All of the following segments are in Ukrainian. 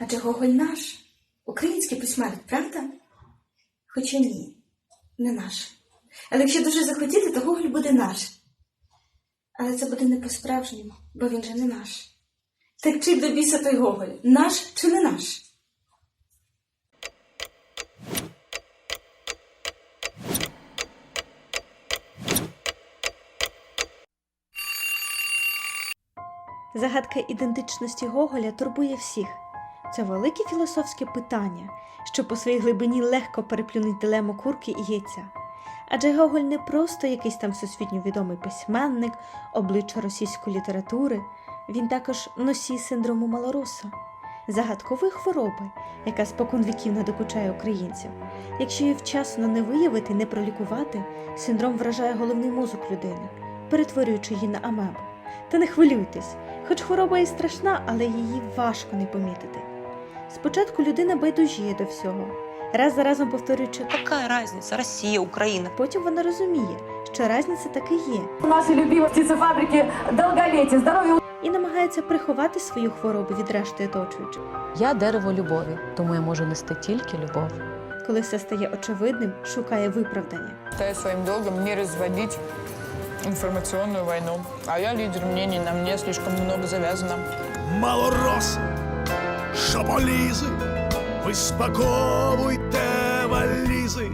Адже Гоголь наш, український письменник, правда? Хоча ні, не наш. Але якщо дуже захотіти, то Гоголь буде наш. Але це буде не по-справжньому, бо він же не наш. Так чи до той Гоголь? Наш чи не наш? Загадка ідентичності Гоголя турбує всіх. Це велике філософське питання, що по своїй глибині легко переплюнуть дилему курки і яйця. Адже Гоголь не просто якийсь там всесвітньо відомий письменник, обличчя російської літератури, він також носій синдрому малороса, загадкової хвороби, яка спокон віків надокучає українців. Якщо її вчасно не виявити, не пролікувати, синдром вражає головний мозок людини, перетворюючи її на амебу. Та не хвилюйтесь, хоч хвороба і страшна, але її важко не помітити. Спочатку людина байдужіє до всього, раз за разом повторюючи, Какая разница? Россия, Украина. потім вона розуміє, що різниця таки є, Нашей любимой птицефабрики долголетия, здоровья, і намагається приховати свою хворобу від решти оточуючих. Я дерево любові, тому я можу нести тільки любов. Коли все стає очевидним, шукає виправдання. считаю своим долгом не разводить информационную войну. А я лидер мнений, на мне слишком много завязано. Малороси, шополізи, ви спаковуйте валізи.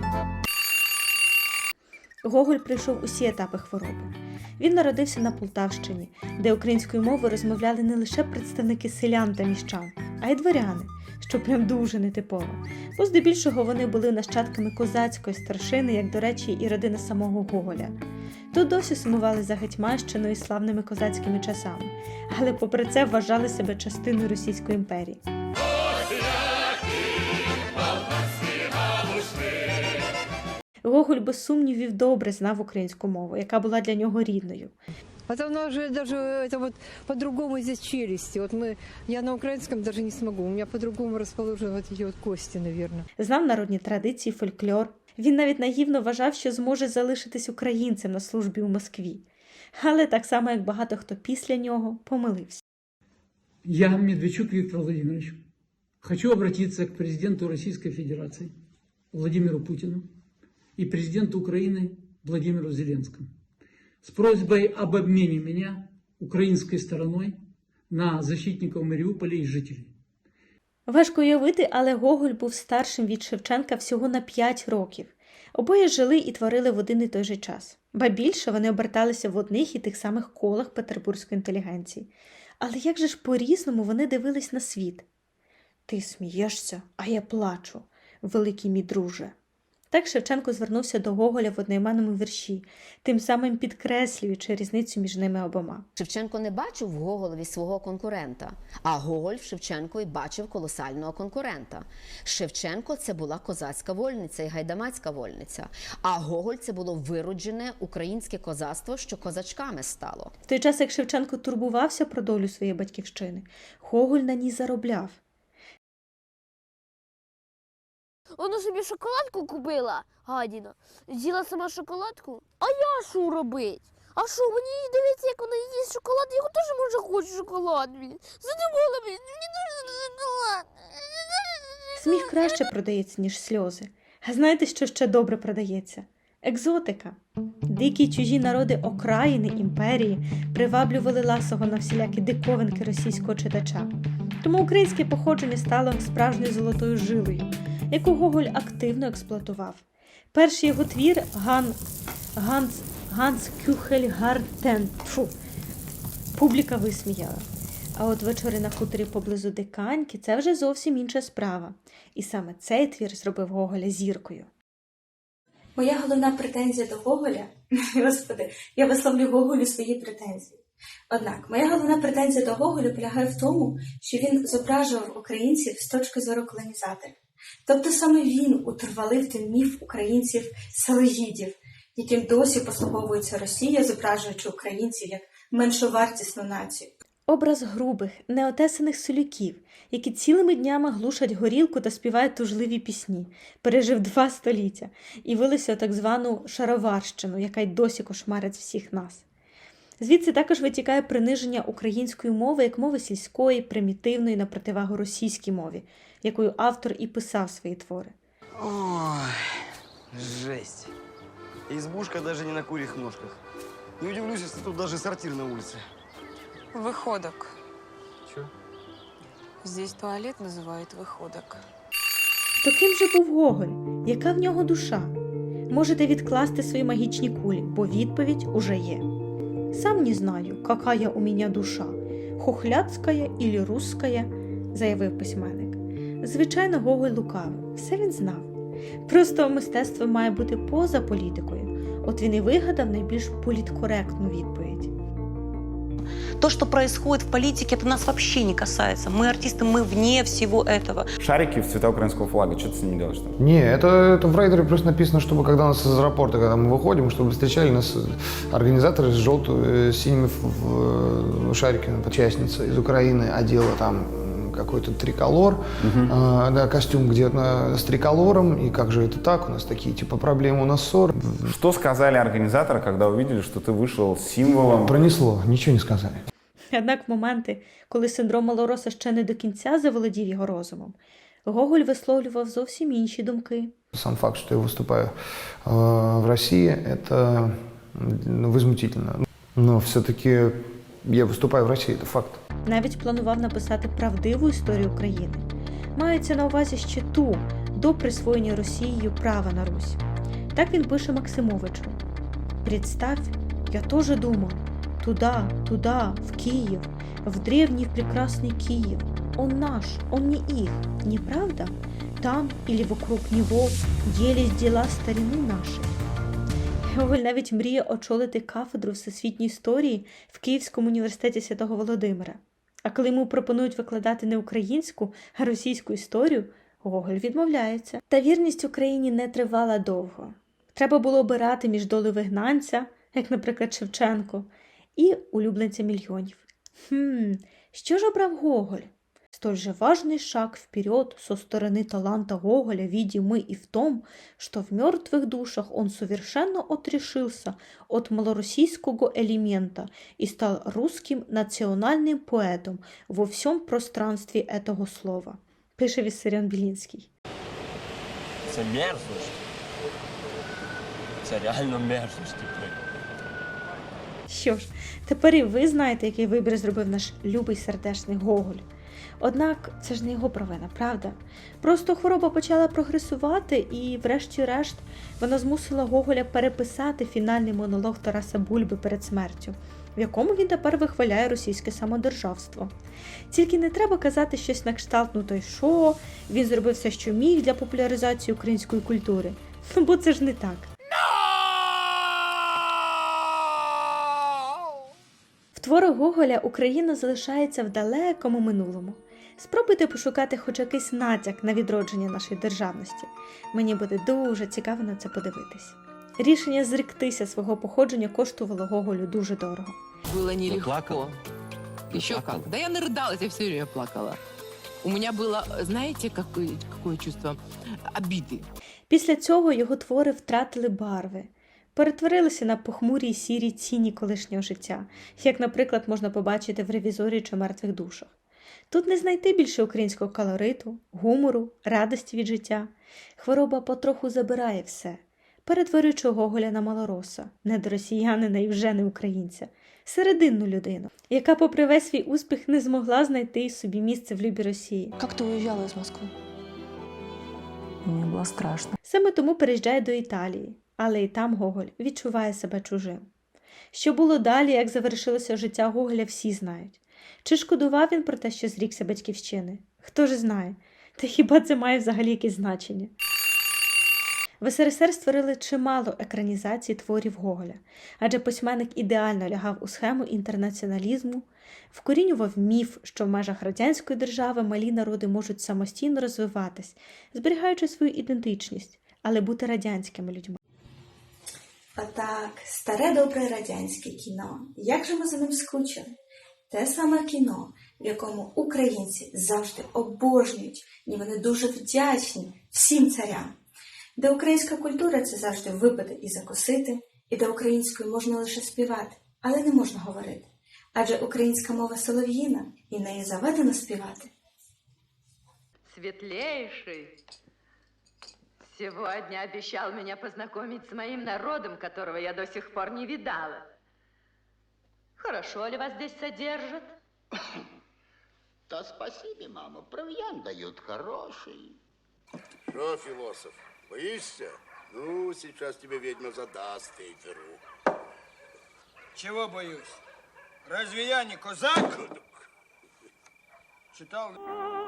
Гоголь пройшов усі етапи хвороби. Він народився на Полтавщині, де українською мовою розмовляли не лише представники селян та міщан, а й дворяни, що прям дуже нетипово. Бо здебільшого вони були нащадками козацької старшини, як, до речі, і родина самого Гоголя. Тут досі сумували за Гетьманщиною і славними козацькими часами, але попри це вважали себе частиною Російської імперії. Гоголь без сумнівів добре знав українську мову, яка була для нього рідною. Это у нас же даже это вот по-другому здесь челюсти. Вот мы, я на украинском даже не смогу. У меня по-другому расположены вот эти вот кости, наверное. знав народні традиції, фольклор. він навіть наївно вважав, що зможе залишитись українцем на службі у Москві. Але так само, як багато хто після нього, помилився. Я, Медведчук Виктор Владимирович, хочу обратиться к президенту Российской Федерации Владимиру Путину и президенту Украины Владимиру Зеленскому с просьбой об обмене меня украинской стороной на защитников Мариуполя и жителей. Важко уявити, але Гоголь був старшим від Шевченка всього на 5 років. Обоє жили і творили в один і той же час. Ба більше вони оберталися в одних і тих самих колах петербурзької інтелігенції. Але як же ж по-різному вони дивились на світ? Ти смієшся, а я плачу, великий мій друже. Так Шевченко звернувся до Гоголя в одноіменному вірші, тим самим підкреслюючи різницю між ними обома. Шевченко не бачив в Гоголові свого конкурента, а Гоголь в Шевченкові бачив колосального конкурента. Шевченко це була козацька вольниця і гайдамацька вольниця, а Гоголь це було вироджене українське козацтво, що козачками стало. В той час, як Шевченко турбувався про долю своєї батьківщини, Гоголь на ній заробляв. Вона собі шоколадку купила, гадіна. З'їла сама шоколадку. А я що робить? А що, мені дивиться, як вона їсть шоколад, я теж може хочу шоколад. Задумала, блін, мені дуже шоколад. Сміх краще продається, ніж сльози. А знаєте, що ще добре продається? Екзотика. Дикі чужі народи окраїни імперії приваблювали ласого на всілякі диковинки російського читача. Тому українське походження стало справжньою золотою жилою, яку Гоголь активно експлуатував. Перший його твір Ган... Ганс... Ганс Кюхельгартен. Фу. Публіка висміяла. А от вечори на хуторі поблизу Диканьки це вже зовсім інша справа. І саме цей твір зробив Гоголя зіркою. Моя головна претензія до Гоголя, господи, я висловлю Гоголю свої претензії. Однак, моя головна претензія до Гоголя полягає в тому, що він зображував українців з точки зору колонізаторів. Тобто саме він утрвалив той міф українців селегідів, яким досі послуговується Росія, зображуючи українців як меншовартісну націю. Образ грубих, неотесаних солюків, які цілими днями глушать горілку та співають тужливі пісні, пережив два століття і вилився так звану шароварщину, яка й досі кошмарить всіх нас. Звідси також витікає приниження української мови як мови сільської, примітивної на противагу російській мові, якою автор і писав свої твори. Ой, жесть. Избушка даже не на курьих ножках. Не удивлюсь, если тут даже сортир на улице. Выходок. Чё? Здесь туалет называют выходок. То ким же був Гоголь? Яка в нього душа? Можете відкласти свої магічні кулі, бо відповідь уже є. Сам не знаю, какая у меня душа, хохляцькая или русская, заявив письменник. Звичайно, Гоголь лукавив, все він знав. Просто мистецтво має бути поза політикою. От він і вигадав найбільш політкоректну відповідь. То, что происходит в политике, это нас вообще не касается. Мы артисты, мы вне всего этого. Шарики в цвета украинского флага. Что ты с ними делаешь там? Не, это, это в райдере просто написано, чтобы когда нас из аэропорта, когда мы выходим, чтобы встречали нас организаторы с желтыми, синими ф- в- шариками, участница из Украины одела там м, какой-то триколор, а, да, костюм где-то с триколором, и как же это так, у нас такие типа проблемы, у нас ссор. Что сказали организаторы, когда увидели, что ты вышел с символом? Пронесло, ничего не сказали. Однак моменти, коли синдром Малороса ще не до кінця заволодів його розумом, Гоголь висловлював зовсім інші думки. Сам факт, что я выступаю э, в России, это м, возмутительно. Но все-таки я выступаю в России, это факт. Навіть планував написати правдиву історію України. Мається на увазі ще ту до присвоєння Росією права на Русь. Так він пише Максимовичу: Представь, я тоже думал, туда, туда, в Киев, в древний прекрасный Киев. Он наш, он не их, не правда? Там или вокруг него делись дела старины нашей. Гоголь навіть мріє очолити кафедру всесвітньої історії в Київському університеті Святого Володимира. А коли йому пропонують викладати не українську, а російську історію, Гоголь відмовляється. Та вірність Україні не тривала довго. Треба було обирати між долею вигнанця, як, наприклад, Шевченко, і улюбленця мільйонів. Хм, що ж обрав Гоголь? Столь же важный шаг вперед со стороны таланта Гоголя видим мы и в том, что в мертвых душах он совершенно отрешился от малороссийского элемента и стал русским национальным поэтом во всем пространстве этого слова. Пише Віссаріон Білінський. Це мерзость. Це реально мерзость. Що ж, тепер і ви знаєте, який вибір зробив наш любий сердечний Гоголь. Однак це ж не його провина, правда? Просто хвороба почала прогресувати, і, врешті-решт, вона змусила Гоголя переписати фінальний монолог Тараса Бульби перед смертю, в якому він тепер вихваляє російське самодержавство. Тільки не треба казати щось на кшталт, ну то й що, він зробив все, що міг для популяризації української культури. Бо це ж не так. творах Гоголя Україна залишається в далекому минулому. Спробуйте пошукати хоч якийсь натяк на відродження нашої державності. Мені буде дуже цікаво на це подивитись. Рішення зректися свого походження коштувало Гоголю дуже дорого. Было нелегко. плакала? Еще как. Да я нарыдалась, я все время плакала. У меня было, знаете, какое, какое чувство? Обиды. Після цього його твори втратили барви, перетворилися на похмурі й сірі тіні колишнього життя, як, наприклад, можна побачити в ревізорі чи мертвих душах. Тут не знайти більше українського колориту, гумору, радості від життя. Хвороба потроху забирає все, перетворюючи Гоголя на малороса, недоросіянина і вже не українця, серединну людину, яка, попри весь свій успіх, не змогла знайти собі місце в любі Росії. Как ты уезжала из Москвы? Мне было страшно. Саме тому переїжджає до Італії, але і там Гоголь відчуває себе чужим. Що було далі, як завершилося життя Гоголя, всі знають. Чи шкодував він про те, що зрікся батьківщини? Хто ж знає? Та хіба це має взагалі якесь значення? В СРСР створили чимало екранізацій творів Гоголя, адже письменник ідеально лягав у схему інтернаціоналізму, вкорінював міф, що в межах радянської держави малі народи можуть самостійно розвиватись, зберігаючи свою ідентичність, але бути радянськими людьми. Отак, старе добре радянське кіно. Як же ми за ним скучили? Те саме кіно, в якому українці завжди обожнюють, і вони дуже вдячні всім царям. Де українська культура це завжди випити і закусити, і де українською можна лише співати, але не можна говорити, адже українська мова солов'їна і нею заведено співати. Светлейший сегодня обещал меня познакомить с моим народом, которого я до сих пор не видала. Хорошо ли вас здесь содержат? Да спасибо, мама, провиант дают хороший. Что, философ, боишься? Ну, сейчас тебе ведьма задаст фейферу. Чего боюсь? Разве я не козак? Читал?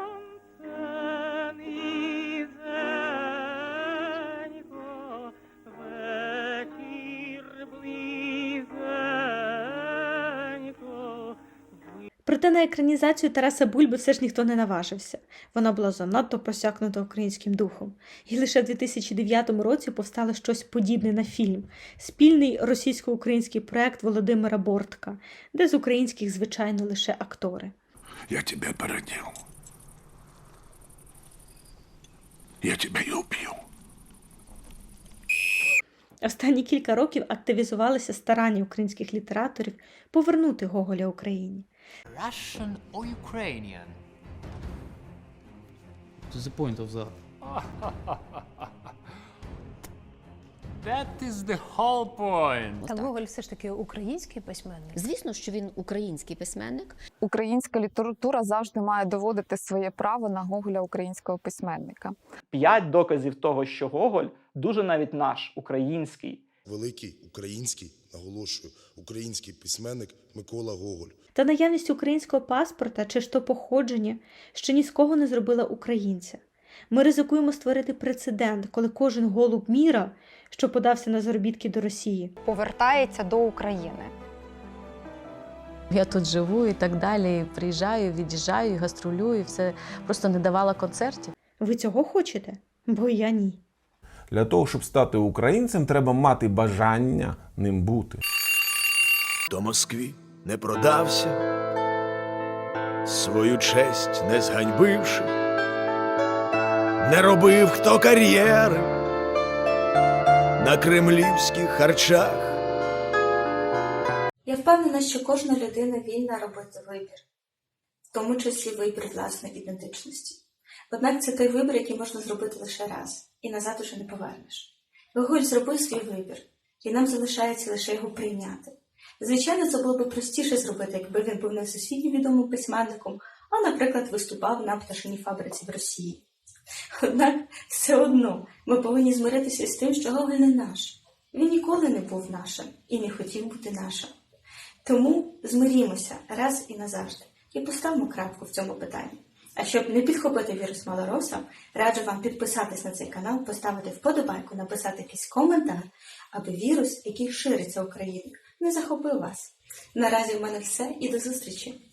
Проте на екранізацію Тараса Бульби все ж ніхто не наважився. Вона була занадто просякнута українським духом. І лише в 2009 році повстало щось подібне на фільм спільний російсько-український проект Володимира Бортка, де з українських, звичайно, лише актори. Я тебя породил. Я тебя и убью. Останні кілька років активізувалися старання українських літераторів повернути Гоголя Україні. Russian or Ukrainian? To the point of that. That is the whole point. Так. Гоголь все ж таки український письменник. Звісно, що він український письменник. Українська література завжди має доводити своє право на Гоголя українського письменника. П'ять доказів того, що Гоголь дуже навіть наш український. Великий український, наголошую, український письменник Микола Гоголь. Та наявність українського паспорта чи ж то походження ще ні з кого не зробила українця. Ми ризикуємо створити прецедент, коли кожен голуб міра, що подався на заробітки до Росії, Повертається до України. Я тут живу і так далі. і Приїжджаю, від'їжджаю, і гастролюю, і все просто не давала концертів. Ви цього хочете? Бо я ні. Для того, щоб стати українцем, треба мати бажання ним бути. До Москві не продався, свою честь не зганьбивши, не робив хто кар'єри на кремлівських харчах. Я впевнена, що кожна людина вільна робити вибір, в тому числі вибір власної ідентичності. Однак це той вибір, який можна зробити лише раз, і назад уже не повернеш. Гоголь зробив свій вибір, і нам залишається лише його прийняти. Звичайно, це було б простіше зробити, якби він був не всесвітньо відомим письменником, а, наприклад, виступав на пташиній фабриці в Росії. Однак все одно ми повинні змиритися з тим, що Гоголь не наш. Він ніколи не був нашим і не хотів бути нашим. Тому змирімося раз і назавжди і поставимо крапку в цьому питанні. А щоб не підхопити вірус малороса, раджу вам підписатись на цей канал, поставити вподобайку, написати якийсь коментар, аби вірус, який шириться Україною, не захопив вас. Наразі в мене все і до зустрічі!